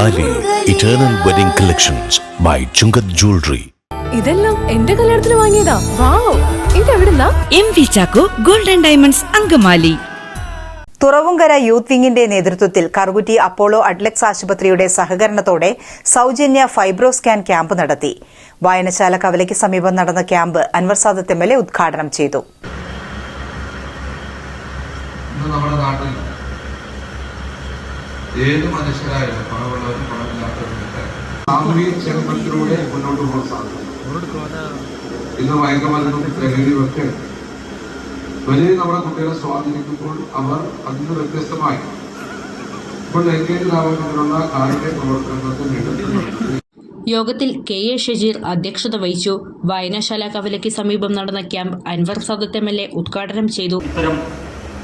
Eternal wedding collections by Chungath jewellery ഇതെല്ലാം എന്റെ കല്യാണത്തിന് വാങ്ങിയതാ. Wow ഇതെവിടുന്നാ? M V Chacko golden diamonds Angamaly. Thuravumkara youth വിങ്ങിന്റെ നേതൃത്വത്തിൽ കറുകുറ്റി അപ്പോളോ അഡ്ലക്സ് ആശുപത്രിയുടെ സഹകരണത്തോടെ സൗജന്യ ഫൈബ്രോ സ്കാൻ ക്യാമ്പ് നടത്തി. വായനശാല കവലയ്ക്ക് സമീപം നടന്ന camp Anvar Sadath M L A ഉദ്ഘാടനം ചെയ്തു. നമ്മുടെ നാട്ടിൽ ഏത് മനുഷ്യരായാലും പണമുള്ളവരും പണമില്ലാത്തവരും ഒക്കെ സാമൂഹിക ക്ഷേമത്തിലൂടെ മുന്നോട്ട് പോകാൻ സാധിക്കും. ഇന്ന് മയക്കമരുന്നും ലഹരിയുമൊക്കെ വലിയ നമ്മുടെ കുട്ടികളെ സ്വാധീനിക്കുമ്പോൾ അവർ അതിന് വ്യത്യസ്തമായി. ഇപ്പോൾ ലൈംഗികരാവുന്നതിനുള്ള കായിക പ്രവർത്തനങ്ങൾക്ക് നേതൃത്വം. നൽകുന്നു. യോഗത്തിൽ കെ എ ഷജീർ അധ്യക്ഷത വഹിച്ചു. വായനശാല കവലയ്ക്ക് സമീപം നടന്ന camp Anvar Sadath M L A ഉദ്ഘാടനം ചെയ്തു. ഇത്തരം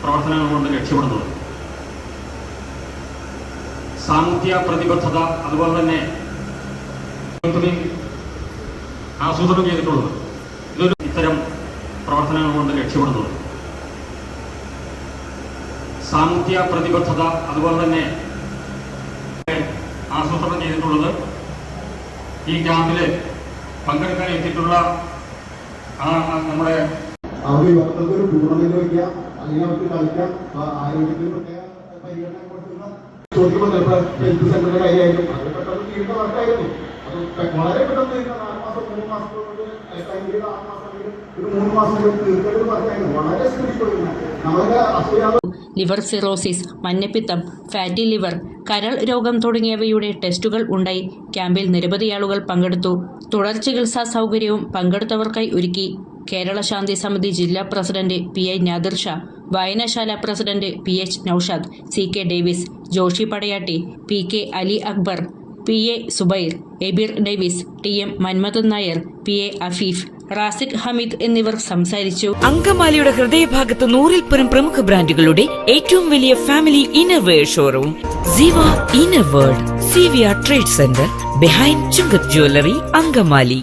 പ്രവർത്തനങ്ങൾ കൊണ്ട് രക്ഷപ്പെടുന്നത് സാമൂഹ്യ പ്രതിബദ്ധത അതുപോലെ തന്നെ ആസൂത്രണം ചെയ്തിട്ടുള്ളത്. ഇതൊരു ഇത്തരം പ്രവർത്തനങ്ങൾ കൊണ്ട് രക്ഷപ്പെടുന്നത്. സാമൂഹ്യ പ്രതിബദ്ധത അതുപോലെ തന്നെ ആസൂത്രണം ചെയ്തിട്ടുള്ളത് ഈ ക്യാമ്പിൽ പങ്കെടുക്കാൻ എത്തിയിട്ടുള്ള നമ്മുടെ അവർ ഒരു ടൂർണമെന്റ് വയ്ക്കുക അല്ലെങ്കിൽ അവർക്ക് കളിക്കാം ആരോഗ്യത്തിന് പ്രത്യേക പരിഗണന കൊടുക്കുന്ന ചോദിക്കുമ്പോൾ ചിലപ്പോൾ ഹെൽത്ത് സെന്ററിന്റെ കാര്യമായിരുന്നു അത് പെട്ടെന്ന് തീരുന്ന വർക്കായിരുന്നു അത് വളരെ പെട്ടെന്ന് തീരുന്ന നാല് മാസം മൂന്ന് മാസം ലിവർ സിറോസിസ് മഞ്ഞപ്പിത്തം ഫാറ്റി ലിവർ കരൾ രോഗം തുടങ്ങിയവയുടെ ടെസ്റ്റുകൾ ഉണ്ടായി. ക്യാമ്പിൽ നിരവധി ആളുകൾ പങ്കെടുത്തു. തുടർ ചികിത്സാ സൗകര്യവും പങ്കെടുത്തവർക്കായി ഒരുക്കി. കേരള ശാന്തി സമിതി ജില്ലാ president P I Nadir Shah വായനശാല president P H Noushad C K Davis Joshi Padayatti P K Ali Akbar P A Zubair Abir Davis T M Manmadhan Nair P A Afeef Raziq Hameed എന്നിവർ സംസാരിച്ചു. അങ്കമാലിയുടെ ഹൃദയഭാഗത്ത് നൂറിൽ പരം പ്രമുഖ ബ്രാൻഡുകളുടെ ഏറ്റവും വലിയ family innerwear showroom Ziva inner world C V R trade centre behind Chungath jewellery Angamaly.